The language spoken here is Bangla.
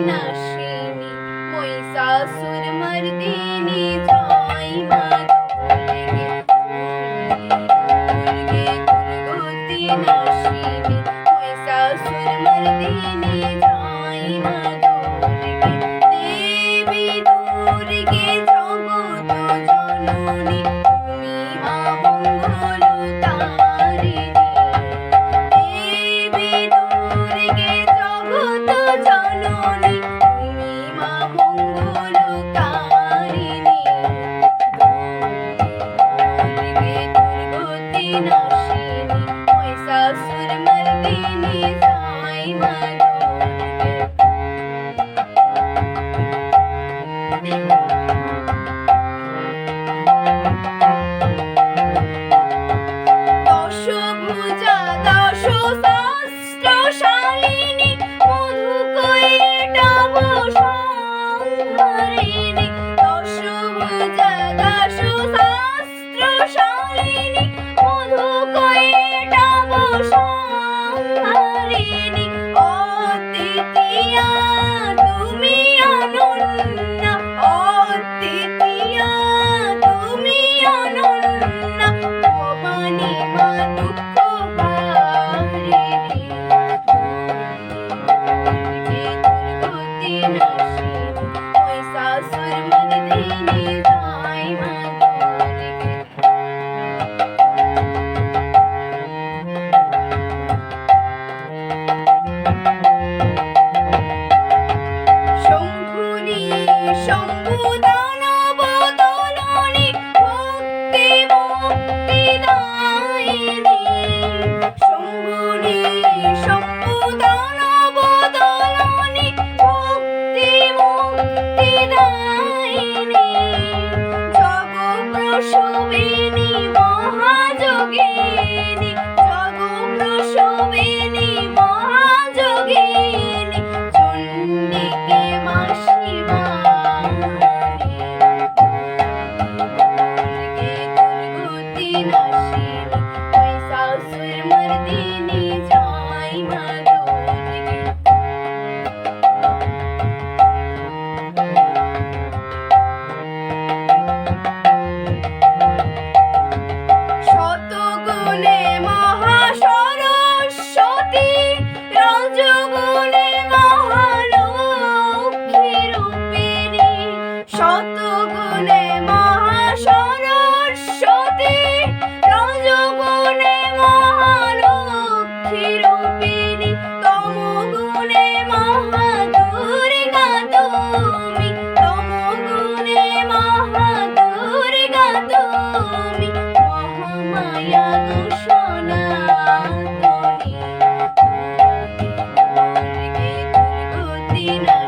বিনাশ প্রসবিনী মহাযোগিনী। জগ প্রসবিনী মহাযোগিনী। চন্ডিকে মাসিমা গতি নাশিনী পয়সা সুর মর্দিনী। Amen.